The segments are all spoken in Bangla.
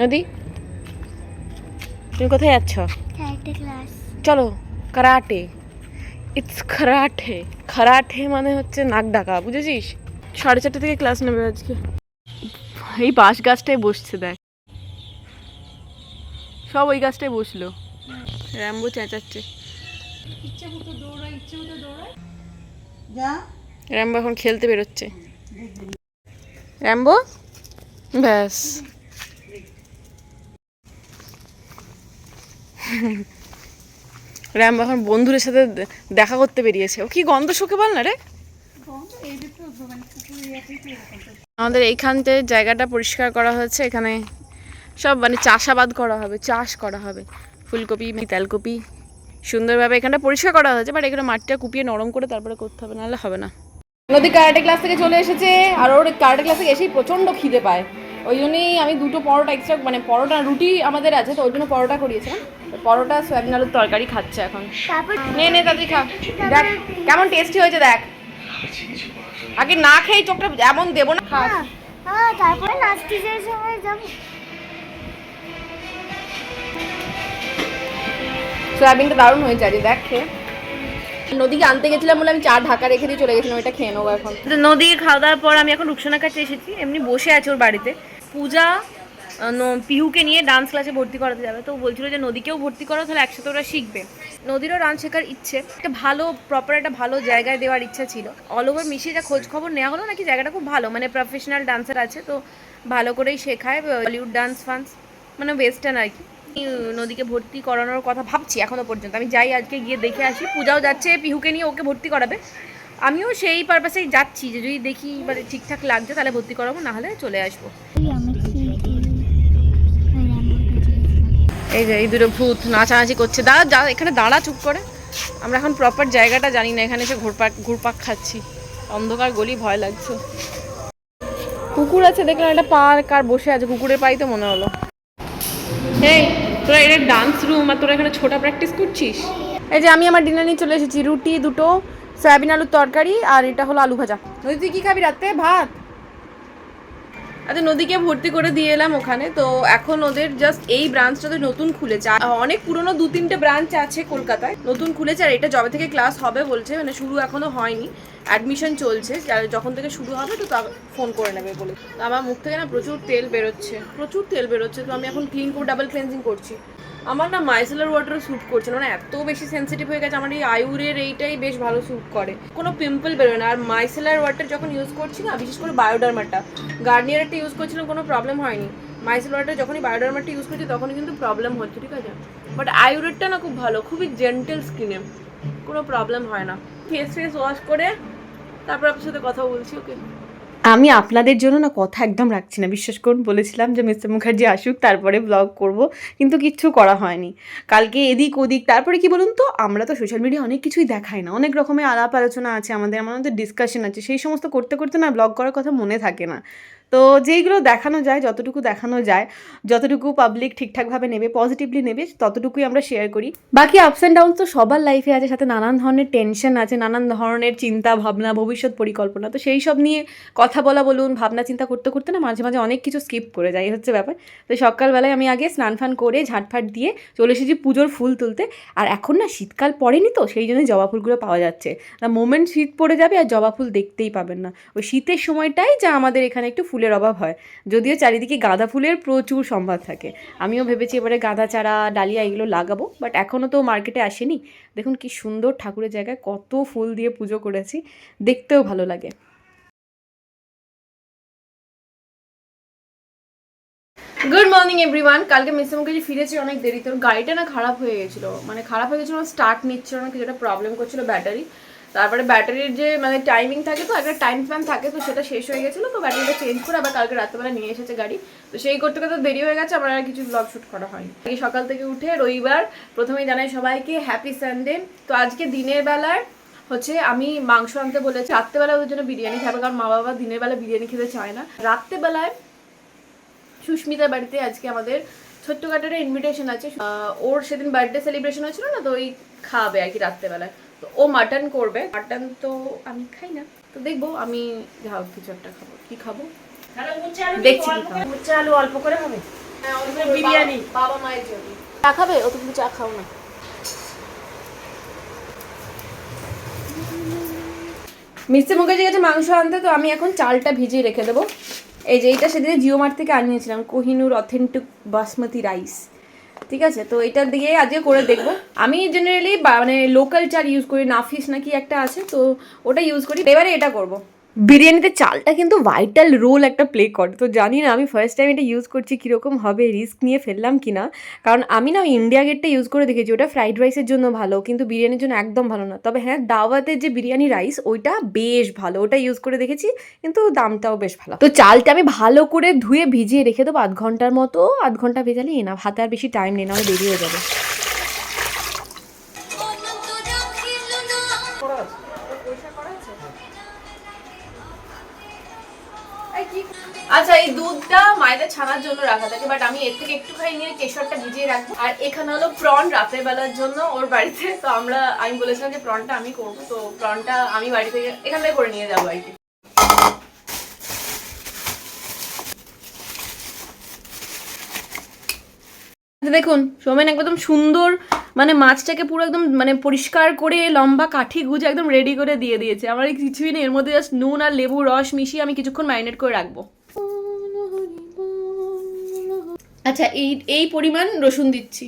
নদী তুমি কোথায় যাচ্ছ? ক্লাস চলো কারাটে ইটস খারাটে খারাটে মানে হচ্ছে নাক ডাকা বুঝেছিস? সাড়ে চারটে থেকে ক্লাস নেবে আজকে। এই বাঁশ গাছটায় বসছে দেখ। সব ওই গাছটায় বসল। র্যাম্বো চেঁচাচ্ছে। যা। র্যাম্বো এখন খেলতে বেরোচ্ছে। র্যাম্বো ব্যাস। র্যাম্বো এখন বন্ধুদের সাথে দেখা করতে বেরিয়েছে। ও কি গন্ধ শুকে বল না রে? আমাদের এইখানতে জায়গাটা পরিষ্কার করা হয়েছে। এখানে সব মানে চাষাবাদ করা হবে, চাষ করা হবে। ফুলকপি তেলকপি সুন্দরভাবে এখানটা পরিষ্কার করা হয়েছে বাট এখানে মাটিটা কুপিয়ে নরম করে তারপরে করতে হবে, নাহলে হবে না। নদী কারাটে ক্লাস থেকে চলে এসেছে, আর ওর কারাটে ক্লাস থেকে এসেই প্রচণ্ড খিদে পায়। ওই জন্যই আমি দুটো পরোটা এক্সট্রা মানে পরোটা রুটি আমাদের আছে তো ওই জন্য পরোটা করিয়েছিলাম। তো পরোটা সয়াবিন আলুর তরকারি খাচ্ছে এখন। নে নে তাড়াতাড়ি খা। দেখ কেমন টেস্টি হয়েছে দেখ। আগে না খেয়ে চোখটা এমন দেবো না। খা হ্যাঁ, হ্যাঁ তারপরে নাচতে সময় যাব। সয়াবিনটা দারুণ হয়েছে আরে দেখ খেয়ে। নদীকে আনতে গেছিলাম বলে আমি চা ঢাকা রেখে দিয়ে চলে গেছিলাম এটা খেয়ে নেব এখন। নদী খাওয়া দাওয়ার পর আমি এখন রুকসানার কাছে এসেছি এমনি বসে আছে ওর বাড়িতে। পূজা পিহুকে নিয়ে ডান্স ক্লাসে ভর্তি করাতে যাবে। তো বলছিল যে, নদীকেও ভর্তি করো, তাহলে একসাথে ওরা শিখবে। নদীরও ডান্স শেখার ইচ্ছে। একটা ভালো প্রপার একটা ভালো জায়গায় দেওয়ার ইচ্ছা ছিল। অল ওভার মিশিয়ে যা খোঁজ খবর নেওয়া হলো নাকি জায়গাটা খুব ভালো? মানে প্রফেশনাল ডান্সার আছে, তো ভালো করেই শেখায় বলিউড ডান্স ফান্স মানে ওয়েস্টার্ন আর কি। নদীকে ভর্তি করানোর কথা ভাবছি এখনও পর্যন্ত। আমি যাই আজকে গিয়ে দেখে আসি। পূজাও যাচ্ছে, পিহুকে নিয়ে ওকে ভর্তি করাবে। আমিও সেই পারপাসেই যাচ্ছি, যে যদি দেখি মানে ঠিকঠাক লাগছে তাহলে ভর্তি করাবো, না হলে চলে আসব। এই যে, এই দুটো ভূত নাচানাচি করছে। দাঁড়া, যা, এখানে দাঁড়া, চুপ করে। আমরা এখন প্রপার জায়গাটা জানি না, এখানে এসে ঘুরপাক ঘুরপাক খাচ্ছি। অন্ধকার গলি, ভয় লাগছে। কুকুর আছে, দেখলাম একটা পার্ক আর বসে আছে। কুকুরের পাই তো মনে হলো। এই, তোরা এটা ডান্স রুম আর তোরা এখানে ছোটা প্র্যাকটিস করছিস? এই যে, আমি আমার ডিনার নিয়ে চলে এসেছি। রুটি দুটো সয়াবিন আলুর তরকারি আর এটা হলো আলু ভাজা। নদী, তুই কি খাবি রাতে? ভাত? আচ্ছা নদীকে ভর্তি করে দিয়ে এলাম ওখানে। তো এখন ওদের জাস্ট এই ব্রাঞ্চটাতে নতুন খুলেছে। অনেক পুরনো দু তিনটে ব্রাঞ্চ আছে কলকাতায়, নতুন খুলেছে। আর এটা যবে থেকে ক্লাস হবে বলছে মানে শুরু এখনও হয়নি। অ্যাডমিশন চলছে যখন থেকে শুরু হবে তো ফোন করে নেবে বলে। আমার মুখ থেকে না প্রচুর তেল বেরোচ্ছে, প্রচুর তেল বেরোচ্ছে। তো আমি এখন ক্লিন করে ডাবল ক্লিনজিং করছি। আমার না মাইসেলার ওয়াটার স্যুট করছে না মানে এত বেশি সেন্সিটিভ হয়ে গেছে, আমার এই আয়ুরের এইটাই বেশ ভালো স্যুট করে। কোনো পিম্পল বেরোয় না, আর মাইসেলার ওয়াটার যখন ইউজ করছি না, বিশেষ করে বায়োডার্মাটা গার্নিয়ারটা ইউজ করছিলাম কোনো প্রবলেম হয়নি। মাইসেল ওয়াটার যখনই বায়োডার্মাটা ইউজ করছি, তখনই কিন্তু প্রবলেম হচ্ছে, ঠিক আছে? বাট আয়ুরেরটা না খুব ভালো, খুবই জেন্টেল স্কিনে কোনো প্রবলেম হয় না। ফেস ফেস ওয়াশ করে, তারপর আপনার সাথে কথা বলছি ওকে আমি আপনাদের জন্য না কথা একদম রাখছি না। বিশ্বাস করুন, বলেছিলাম যে মিস্টার মুখার্জি আসুক, তারপরে ব্লগ করব, কিন্তু কিচ্ছু করা হয়নি। কালকে এদিক ওদিক, তারপরে কি বলুন তো, আমরা তো সোশ্যাল মিডিয়া অনেক কিছুই দেখাই না। অনেক রকমের আলাপ আলোচনা আছে আমাদের আমাদের ডিসকাশন আছে। সেই সমস্ত করতে করতে না ব্লগ করার কথা মনে থাকে না। তো যেইগুলো দেখানো যায়, যতটুকু দেখানো যায়, যতটুকু পাবলিক ঠিকঠাকভাবে নেবে পজিটিভলি নেবে, ততটুকুই আমরা শেয়ার করি। বাকি আপস অ্যান্ড ডাউন তো সবার লাইফে আছে, সাথে নানান ধরনের টেনশন আছে, নানান ধরনের চিন্তা ভাবনা, ভবিষ্যৎ পরিকল্পনা, তো সেই সব নিয়ে কথা বলা বলুন, ভাবনা চিন্তা করতে করতে না মাঝে মাঝে অনেক কিছু স্কিপ করে যায়, এই হচ্ছে ব্যাপার। তো সকালবেলায় আমি আগে স্নান ফান করে ঝাটফাট দিয়ে চলে এসেছি পুজোর ফুল তুলতে, আর এখন না শীতকাল পড়েনি তো, সেই জন্য জবা ফুলগুলো পাওয়া যাচ্ছে। না মোমেন্ট শীত পড়ে যাবে আর জবা ফুল দেখতেই পাবেন না। ওই শীতের সময়টাই যা আমাদের এখানে একটু ফুলের অভাব হয়। যদিও চারিদিকে গাঁদা ফুলের প্রচুর সম্ভার থাকে। আমিও ভেবেছি এবারে গাঁদা চারা, ডালিয়া এগুলো লাগাবো বাট এখনও তো মার্কেটে আসেনি। দেখুন কি সুন্দর ঠাকুরের জায়গায় কত ফুল দিয়ে পুজো করেছি, দেখতেও ভালো লাগে। গুড মর্নিং এভরিওয়ান কালকে মিস্টার মুখার্জি ফিরেছি অনেক দেরি তোর গাড়িটা না খারাপ হয়ে গেছিল। মানে খারাপ হয়ে গেছিল স্টার্ট নিচ্ছিল না, কিছু একটা প্রবলেম করছিল ব্যাটারি তারপরে ব্যাটারির যে মানে টাইমিং থাকে তো, একটা টাইম স্প্যান থাকে, তো সেটা শেষ হয়ে গেছিল, তো ব্যাটারিটা চেঞ্জ করে আবার কালকে রাত্রেবেলা নিয়ে এসেছে গাড়ি। তো সেই করতে করতে দেরি হয়ে গেছে, আমার আর কিছু ব্লগ শ্যুট করা হয়নি। সকাল থেকে উঠে রবিবার প্রথমেই জানাই সবাইকে হ্যাপি সানডে তো আজকে দিনের বেলায় হচ্ছে, আমি মাংস আনতে বলেছি, রাত্রেবেলা ওদের জন্য বিরিয়ানি খাবে, কারণ মা বাবা দিনের বেলা বিরিয়ানি খেতে চায় না। রাত্রেবেলায় সুস্মিতার বাড়িতে আজকে আমাদের ছোট্ট কাটারে ইনভিটেশন আছে। ওর সেদিন বার্থডে সেলিব্রেশন হয়েছিল না, তো ওই খাবে আর কি রাত্রেবেলায়। তো ও মাটন করবে। মাটন তো আমি খাই না। তো দেখব আমি যা কিছু একটা খাব। কি খাব? দেখছি কি আলু অল্প করে হবে? বিরিয়ানি। বাবা মায়ের জন্য। চা খাবে? ও তুমি চা খাও না। মিস্টার মুখার্জির কাছে মাংস আনতে তো আমি এখন চালটা ভিজিয়ে রেখে দেবো। এই যে এইটা সেদিনে জিও মার্ট থেকে আনিয়েছিলাম। Kohinoor authentic basmati rice. ঠিক আছে? তো এটা দিয়ে আজকে করে দেখব। আমি জেনারেলি মানে লোকাল চার ইউজ করি, নাফিস নাকি একটা আছে, তো ওটা ইউজ করি। এবারে এটা করব। বিরিয়ানিতে চালটা কিন্তু ভাইটাল রোল একটা প্লে করে। তো জানি না, আমি ফার্স্ট টাইম এটা ইউজ করছি কীরকম হবে রিস্ক নিয়ে ফেললাম কি না কারণ আমি না ইন্ডিয়া গেটটা ইউজ করে দেখেছি, ওটা ফ্রাইড রাইসের জন্য ভালো, কিন্তু বিরিয়ানির জন্য একদম ভালো না। তবে হ্যাঁ দাওয়াতের যে বিরিয়ানি রাইস ওইটা বেশ ভালো, ওটা ইউজ করে দেখেছি, কিন্তু দামটাও বেশ ভালো। তো চালটা আমি ভালো করে ধুয়ে ভিজিয়ে রেখে দেবো আধ ঘণ্টার মতো, আধ ঘণ্টা ভেজালে না, হাতে আর বেশি টাইম নেই না দেরি হয়ে যাবে। দুধটা মায়েদের ছানার জন্য রাখা থাকে বাট আমি এর থেকে একটুখানি নিয়ে কেশরটা ভিজিয়ে রাখব। আর এখানে হলো প্রন রাতের বেলার জন্য ওর বাড়িতে তো আমরা আমি বলেছিলাম যে প্রনটা আমি করব তো প্রনটা আমি বাড়ি থেকে এখান থেকে করে নিয়ে যাব আর কি। আচ্ছা, দেখুন সোমেন একদম সুন্দর মানে মাছটাকে পুরো একদম মানে পরিষ্কার করে লম্বা কাঠি গুজে একদম রেডি করে দিয়ে দিয়েছে। আমার কিছুই নেই এর মধ্যে জাস্ট নুন আর লেবু রস মিশিয়ে আমি কিছুক্ষণ ম্যারিনেট করে রাখব। আচ্ছা এই এই পরিমাণ রসুন দিচ্ছি।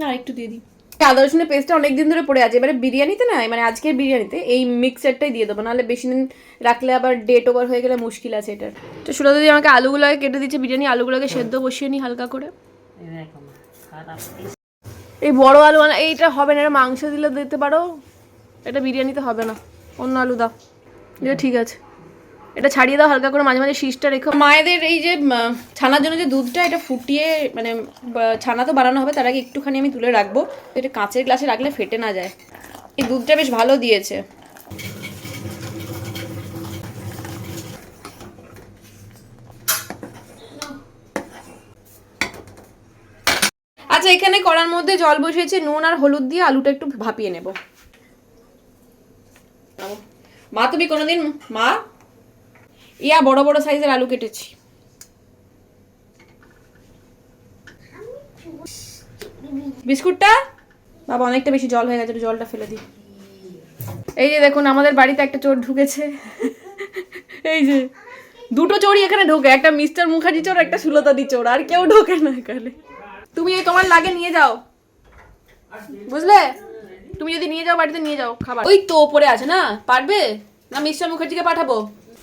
না, একটু দিয়ে দিই। আদা রসুনের পেস্টটা অনেক দিন ধরে পড়ে আছে। এবারে বিরিয়ানিতে না মানে আজকের বিরিয়ানিতে এই মিক্সারটাই দিয়ে দেবো। নাহলে বেশি দিন রাখলে আবার ডেট ওভার হয়ে গেলে মুশকিল আছে এটার। তো সুরত দিদি আমাকে আলুগুলোকে কেটে দিচ্ছে, বিরিয়ানি আলুগুলোকে সেদ্ধ বসিয়ে নিই হালকা করে। এই বড় আলু এইটা হবে না, এটা মাংস দিলে দিতে পারো। এটা বিরিয়ানিতে হবে না। অন্য আলু দাও। এটা ঠিক আছে। এটা ছাড়িয়ে দাও, হালকা করে মাঝে মাঝে শীষটা রেখো। মায়েদের এই যে ছানার জন্য যে দুধটা, এটা ফুটিয়ে মানে ছানা তো বানানো হবে, তার আগে একটুখানি আমি তুলে রাখব। এটা কাঁচের গ্লাসে রাখলে ফেটে না যায়। এই দুধটা বেশ ভালো দিয়েছে। আচ্ছা এখানে কড়ার মধ্যে জল বসিয়েছে, নুন আর হলুদ দিয়ে আলুটা একটু ভাপিয়ে নেব। মা, তুমি কোনোদিন, মা ইয়া, বড় বড় সাইজের আলু কেটেছি। বিস্কুটটা? বাবা, অনেকটা বেশি জল হয়ে গেছে জলটা ফেলে দিই। এই যে দেখুন, আমাদের বাড়িতে একটা চোর ঢুকেছে। এই যে, দুটো চোরই এখানে ঢোকে, একটা মিস্টার মুখার্জি চোর, একটা সুলতাদি চোর, আর কেউ ঢোকে না এখানে। তুমি তোমার লাগে নিয়ে যাও। বুঝলে? তুমি যদি নিয়ে যাও, বাড়িতে নিয়ে যাও, খাবার। ওই তো, ওপরে আছে না? পারবে? না, মিস্টার মুখার্জিকে পাঠাবো?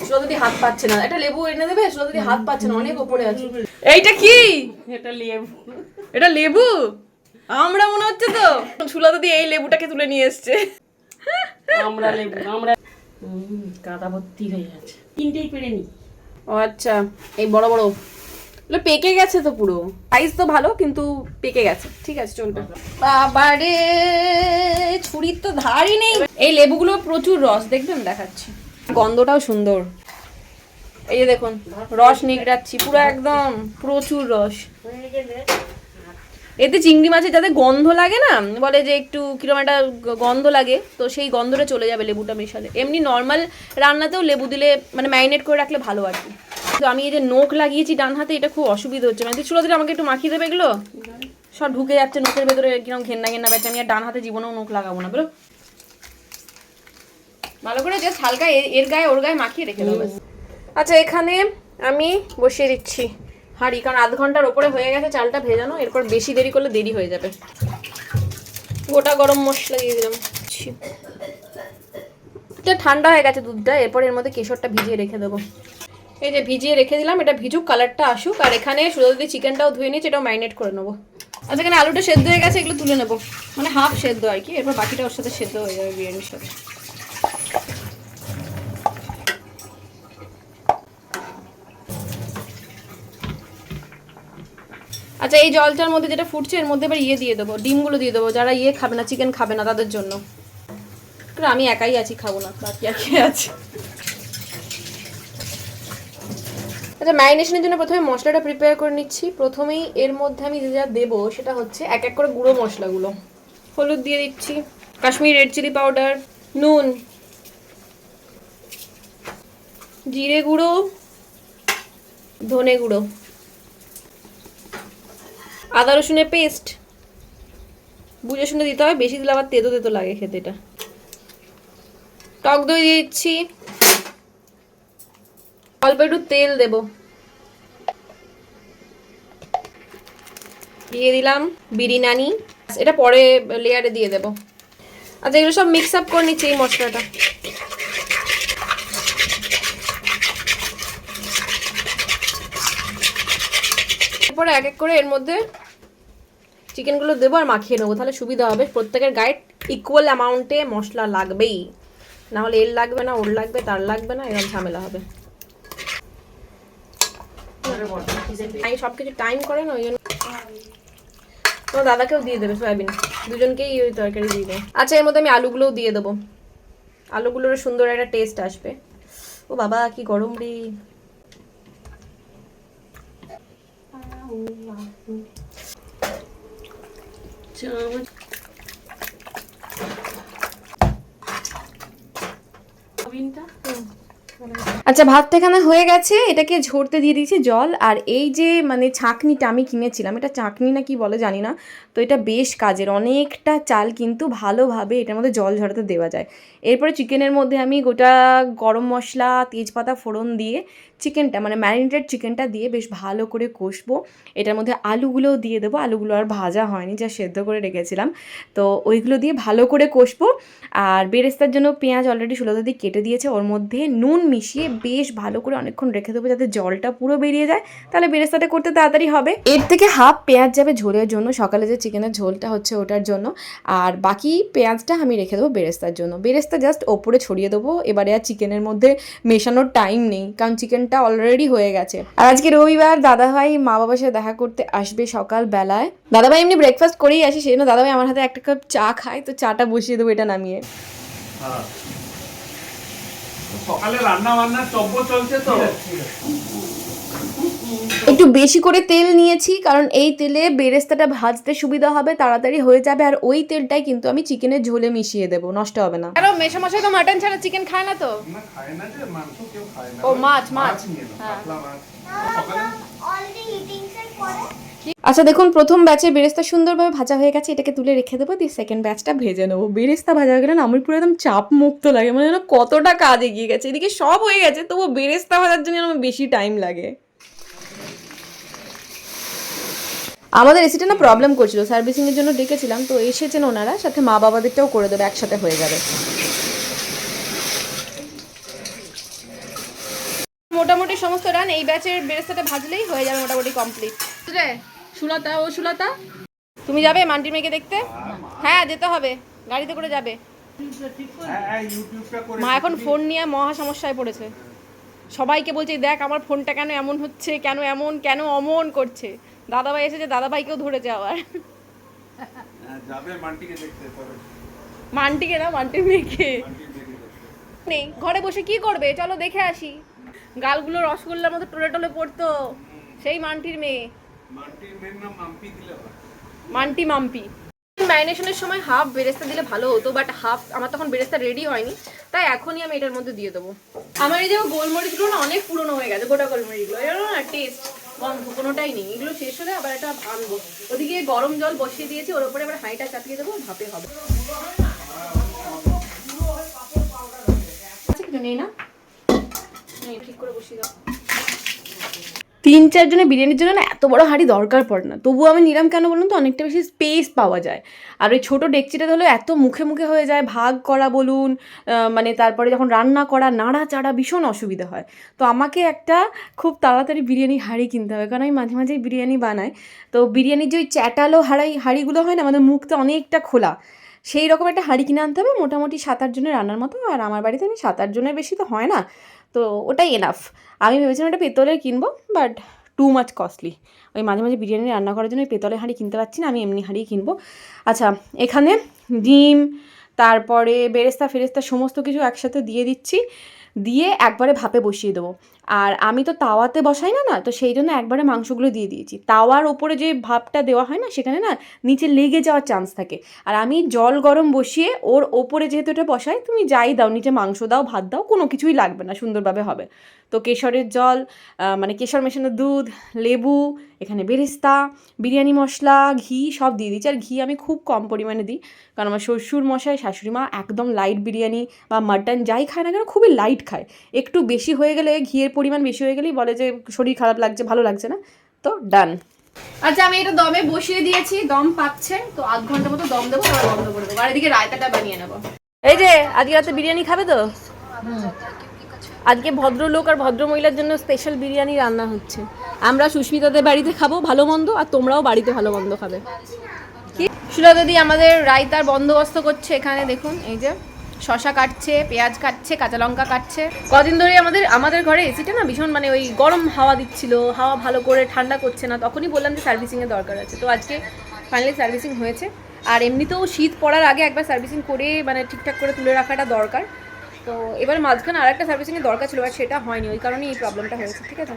সুলতাদি হাত পাচ্ছে না। একটা লেবু এনে দেবে সুলতাদি হাত পাচ্ছে না অনেক ওপরে আছে। এইটা কি? এটা লেবু। এটা লেবু? আমরা মনে হচ্ছে তো সুলতাদি এই লেবুটাকে তুলে নিয়ে এসছে। আমরা লেবু আমরা কাদা ভর্তি হয়ে আছে তিনটেই পেরে নি। ও আচ্ছা এই বড় বড়। এগুলো পেকে গেছে তো পুরো। সাইজ তো ভালো কিন্তু পেকে গেছে। ঠিক আছে চলবে। বাবারে ছুরির তো ধারই নেই। এই লেবুগুলো প্রচুর রস দেখবেন দেখাচ্ছি। গন্ধটাও সুন্দর। এই যে দেখুন, রস নিগড়াচ্ছি পুরো একদম, প্রচুর রস। এতে চিংড়ি মাছের যাতে গন্ধ লাগে না, বলে যে একটু কীরকম একটা গন্ধ লাগে, তো সেই গন্ধটা চলে যাবে লেবুটা মেশালে। এমনি নর্মাল রান্নাতেও লেবু দিলে মানে ম্যারিনেট করে রাখলে ভালো আর কি। তো আমি এই যে নোখ লাগিয়েছি ডান হাতে, এটা খুব অসুবিধা হচ্ছে। মানে তুই আমাকে একটু মাখিয়ে দেবে এগুলো? সব ঢুকে যাচ্ছে নোখের ভেতরে কীরকম ঘেন্না ঘেন্না ব্যাচে আমি আর ডান হাতে জীবনেও নোখ লাগাবো না বুঝলো ভালো করে জাস্ট হালকা এর- গায়ে ওর গায়ে মাখিয়ে রেখে দেবো আচ্ছা এখানে আমি বসিয়ে দিচ্ছি। হাঁড়ি কারণ আধ ঘণ্টার ওপরে হয়ে গেছে চালটা ভেজানো এরপর বেশি দেরি করলে দেরি হয়ে যাবে। গোটা গরম মশলা দিয়ে দিলাম। এটা ঠান্ডা হয়ে গেছে দুধটা এরপর এর মধ্যে কেশরটা ভিজিয়ে রেখে দেবো। এই যে ভিজিয়ে রেখে দিলাম এটা ভিজুক কালারটা আসুক আর এখানে সুদা যদি চিকেনটাও ধুয়ে নিয়েছি এটাও ম্যারিনেট করে নেব। আচ্ছা এখানে আলুটা সেদ্ধ হয়ে গেছে এগুলো তুলে নেব। মানে হাফ সেদ্ধ আর কি এরপর বাকিটা ওর সাথে সেদ্ধ হয়ে যাবে বিরিয়ানির সাথে। আচ্ছা এই জলটার মধ্যে যেটা ফুটছে, এর মধ্যে এবার ইয়ে দিয়ে দেবো, ডিমগুলো দিয়ে দেবো। যারা ইয়ে খাবে না চিকেন খাবে না, তাদের জন্য। আমি একাই আছি, খাব না, বাকি কে আছে? আচ্ছা ম্যারিনেশনের জন্য প্রথমে মশলাটা প্রিপেয়ার করে নিচ্ছি। প্রথমেই এর মধ্যে আমি যে যা দেবো, সেটা হচ্ছে এক এক করে গুঁড়ো মশলাগুলো। হলুদ দিয়ে দিচ্ছি, কাশ্মীর রেড চিলি পাউডার নুন, জিরে গুঁড়ো, ধনে গুঁড়ো। আদা, রসুনের পেস্ট বুঝে শুনে দিতে হবে, বেশি দিলে আবার তেতো তেতো লাগে খেতে এটা। টক দই দিয়ে দিচ্ছি। অল্প একটু তেল দেব। দিয়ে দিলাম বিরিয়ানি। এটা পরে লেয়ারে দিয়ে দেব। আচ্ছা এগুলো সব মিক্স আপ করে নিচ্ছি এই মশলাটা। এরপরে এক এক করে এর মধ্যে চিকেনগুলো দেবো আর মাখিয়ে নেব। তাহলে সুবিধা হবে। প্রত্যেকের গায়ে ইকুয়াল অ্যামাউন্টে মশলা লাগবেই। না হলে এর লাগবে না, ওর লাগবে, তার লাগবে না এরকম ঝামেলা হবে। আমি সব কিছু টাইম করে না, ওই জন্য তোমার দাদাকেও দিয়ে দেবে সয়াবিন। দুজনকেই ওই তরকারি দিয়ে দেবে। আচ্ছা এর মধ্যে আমি আলুগুলোও দিয়ে দেবো। আলুগুলোর সুন্দর একটা টেস্ট আসবে। ও বাবা, কি গরম রে। চামচ আচ্ছা ভাতটা এখানে হয়ে গেছে। এটাকে ঝরতে দিয়ে দিয়েছি জল। আর এই যে মানে ছাঁকনিটা আমি কিনেছিলাম, এটা চাকনি না কি বলে জানি না। তো এটা বেশ কাজের। অনেকটা চাল কিন্তু ভালোভাবে এটার মধ্যে জল ঝরাতে দেওয়া যায়। এরপরে চিকেনের মধ্যে আমি গোটা গরম মশলা, তেজপাতা, ফোড়ন দিয়ে চিকেনটা মানে ম্যারিনেটেড চিকেনটা দিয়ে বেশ ভালো করে কষবো। এটার মধ্যে আলুগুলোও দিয়ে দেবো। আলুগুলো আর ভাজা হয়নি, যা সেদ্ধ করে রেখেছিলাম। তো ওইগুলো দিয়ে ভালো করে কষবো। আর বেরেস্তার জন্য পেঁয়াজ অলরেডি ষোলোতে দিয়ে কেটে দিয়েছে। ওর মধ্যে নুন মিশিয়ে বেশ ভালো করে অনেকক্ষণ রেখে দেবো যাতে জলটা পুরো বেরিয়ে যায়। তাহলে বেরেস্তাটা করতে তাড়াতাড়ি হবে। এর থেকে হাফ পেঁয়াজ যাবে ঝোলের জন্য। সকালে যে চিকেনের ঝোলটা হচ্ছে ওটার জন্য। আর বাকি পেঁয়াজটা আমি রেখে দেবো বেরেস্তার জন্য। বেরেস্তা জাস্ট ওপরে ছড়িয়ে দেবো। এবারে আর চিকেনের মধ্যে মেশানোর টাইম নেই। কারণ চিকেনটা অলরেডি হয়ে গেছে। আর আজকে রবিবার দাদাভাই মা বাবার সাথে দেখা করতে আসবে সকাল বেলায় দাদাভাই এমনি ব্রেকফাস্ট করেই আসে সেই জন্য দাদাভাই আমার হাতে একটা কাপ চা খায় তো চাটা বসিয়ে দেবো এটা নামিয়ে। হ্যাঁ। সকালে রান্না বান্নার চব্য চলছে তো? একটু বেশি করে তেল নিয়েছি কারণ এই তেলে বেরেস্তাটা ভাজতে সুবিধা হবে তাড়াতাড়ি হয়ে যাবে আর ওই তেলটাই কিন্তু আমি চিকেনের ঝোলে মিশিয়ে দেবো নষ্ট হবে না। আরও মেশামশাই তো মাটন ছাড়া চিকেন খায় না তো? না খায় না যে মাংস কেউ খায় না। ও, মাছ, মাছ। হ্যাঁ। আচ্ছা দেখুন প্রথম ব্যাচে বেরেস্তা সুন্দরভাবে ভাজা হয়ে গেছে এটাকে তুলে রেখে দেবো দিয়ে সেকেন্ড ব্যাচটা ভেজে নেব। বেরেস্তা ভাজা হয়ে গেলে না আমার পুরো একদম চাপ মুক্ত লাগে মানে যেন কতটা কাজ এগিয়ে গেছে। এদিকে সব হয়ে গেছে তবু বেরেস্তা ভাজার জন্য আমার বেশি টাইম লাগে। আমাদের এসিটা না প্রবলেম করছিল। সার্ভিসিংয়ের জন্য ডেকেছিলাম তো এসেছেন ওনারা সাথে মা বাবাদেরটাও করে দেবে একসাথে হয়ে যাবে। মোটামুটি সমস্ত রান এই ব্যাচের বেরেস্তাটা ভাজলেই হয়ে যাবে মোটামুটি কমপ্লিট রে সুলতা ও সুলতা। তুমি যাবে মান্টির মেয়েকে দেখতে? হ্যাঁ যেতে হবে। গাড়িতে করে যাবে। মা এখন ফোন নিয়ে মহা সমস্যায় পড়েছে। সবাইকে বলছে দেখ আমার ফোনটা কেন এমন হচ্ছে? কেন এমন? কেন অমন করছে? দাদাভাই এসেছে দাদাভাইকেও ধরেছে আবার। হ্যাঁ, যাবে মান্টিকে দেখতে তবে। মান্টিকে না মান্টির মেয়েকে। নেই ঘরে বসে কি করবে? চলো দেখে আসি। গালগুলো রসগোল্লার মতো টলে টলে পড়তো। সেই মান্টির মেয়ে। মান্টি মাম্পি। ম্যারিনেশনের সময় হাফ বেরেস্তা দিলে ভালো হতো বাট হাফ আমার তখন বেরেস্তা রেডি হয়নি। তাই এখনই আমি এটার মধ্যে দিয়ে দেবো। আমার এই যে গোলমরিচগুলো না অনেক পুরনো হয়ে গেছে গোটা গোলমরিচগুলো। এর না টেস্ট গন্ধ কোনোটাই নেই। এগুলো শেষ হলে আবার এটা আনব। ওদিকে গরম জল বসিয়ে দিয়েছি ওর উপরে আবার হাঁড়িটা চাপিয়ে দেবো ভাপে হবে। আচ্ছা কিছু নেই না? নেই, ঠিক করে বসিয়ে দাও। তিন চারজনের বিরিয়ানির জন্য না এত বড় হাঁড়ি দরকার পড়ে না। তবুও আমি নিলাম কেন বলুন তো? অনেকটা বেশি স্পেস পাওয়া যায়। আর ওই ছোটো ডেকচিটা হলো এত মুখে মুখে হয়ে যায়, ভাগ করা বলুন মানে তারপরে যখন রান্না করা নাড়া চাড়া ভীষণ অসুবিধা হয়। তো আমাকে একটা খুব তাড়াতাড়ি বিরিয়ানি হাঁড়ি কিনতে হবে, কারণ আমি মাঝে মাঝেই বিরিয়ানি বানাই। তো বিরিয়ানির যে ওই চ্যাটালো হাঁড়াই হাঁড়িগুলো হয় না, আমাদের মুখটা অনেকটা খোলা। সেই রকম একটা হাঁড়ি কিনে আনতে হবে। মোটামুটি সাত, আট জনের রান্নার মতো। আর আমার বাড়িতে আমি সাত, আট জনের বেশি তো হয় না। তো ওটাই এনাফ আমি ভেবেছিলাম ওটা পেতলের কিনবো বাট টু মাচ কস্টলি ওই মাঝে মাঝে বিরিয়ানি রান্না করার জন্য ওই পেতলের হাঁড়ি কিনতে পারছি না, আমি এমনি হাঁড়ি কিনবো। আচ্ছা এখানে ডিম, তারপরে বেরেস্তা, ফেরেস্তা, সমস্ত কিছু একসাথে দিয়ে দিচ্ছি। দিয়ে একবারে ভাপে বসিয়ে দেবো। আর আমি তো তাওয়াতে বসাই না না, তো সেই জন্য একবারে মাংসগুলো দিয়ে দিয়েছি। তাওয়ার ওপরে যে ভাপটা দেওয়া হয় না, সেখানে না নিচে লেগে যাওয়ার চান্স থাকে। আর আমি জল গরম বসিয়ে ওর ওপরে যেহেতু এটা বসাই, তুমি যাই দাও, নিচে মাংস দাও, ভাত দাও, কোনো কিছুই লাগবে না, সুন্দরভাবে হবে। তো কেশরের জল মানে কেশর মেশানো দুধ, লেবু, এখানে বেরেস্তা, বিরিয়ানি মশলা, ঘি সব দিয়ে দিচ্ছি আর ঘি আমি খুব কম পরিমাণে দিই, কারণ আমার শ্বশুর মশাই শাশুড়ি মা একদম লাইট বিরিয়ানি বা মাটন যাই খায় না কেন, খুবই লাইট খায়। একটু বেশি হয়ে গেলে ঘিয়ের পরিমাণ বেশি হয়ে গেলেই বলে যে শরীর খারাপ লাগছে ভালো লাগছে না। তো ডান আচ্ছা আমি এটা দমে বসিয়ে দিয়েছি দম পাচ্ছে তো আধ ঘণ্টা মতো দম দেবো তারপর বন্ধ করে দেবো। আর এদিকে রায়তাটা বানিয়ে নেব। এই যে আজকে রাতে বিরিয়ানি খাবে তো? আজকে ভদ্রলোক আর ভদ্রমহিলার জন্য স্পেশাল বিরিয়ানি রান্না হচ্ছে। আমরা সুস্মিতাদের বাড়িতে খাব ভালো মন্দ আর তোমরাও বাড়িতে ভালো মন্দ খাবে। কি? সুলতা দিদি আমাদের রায়তার বন্দোবস্ত করছে এখানে দেখুন এই যে। শশা কাটছে, পেঁয়াজ কাটছে, কাঁচা লঙ্কা কাটছে। কদিন ধরে আমাদের আমাদের ঘরে এসিটা না ভীষণ মানে ওই গরম হাওয়া দিচ্ছিল, হাওয়া ভালো করে ঠান্ডা করছে না, তখনই বললাম যে সার্ভিসিংয়ের দরকার আছে। তো আজকে ফাইনালি সার্ভিসিং হয়েছে। আর এমনিতেও শীত পড়ার আগে একবার সার্ভিসিং করে মানে ঠিকঠাক করে তুলে রাখাটা দরকার। তো এবার মাঝখানে আর একটা সার্ভিসিংয়ের দরকার ছিল, বাট সেটা হয়নি, ওই কারণে এই প্রবলেমটা হয়েছে, ঠিক আছে?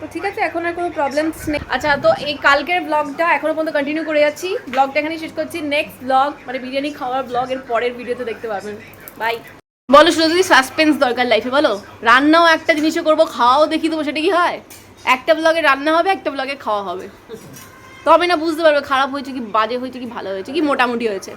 তো ঠিক আছে, এখন আর কোনো প্রবলেমস নেই। আচ্ছা তো এই কালকের ব্লগটা এখনও পর্যন্ত কন্টিনিউ করে যাচ্ছি। ব্লগটা এখানেই শেষ করছি। নেক্সট ব্লগ মানে বিরিয়ানি খাওয়ার ব্লগের পরের ভিডিওতে দেখতে পাবেন। বাই বলো শুধু যদি সাসপেন্স দরকার লাইফে বলো। রান্নাও একটা জিনিসও করব, খাওয়াও দেখি দেবো, সেটা কি হয়? একটা ব্লগে রান্না হবে, একটা ব্লগে খাওয়া হবে। তবে না, বুঝতে পারবে, খারাপ হয়েছে কি, বাজে হয়েছে কি, ভালো হয়েছে কি, মোটামুটি হয়েছে।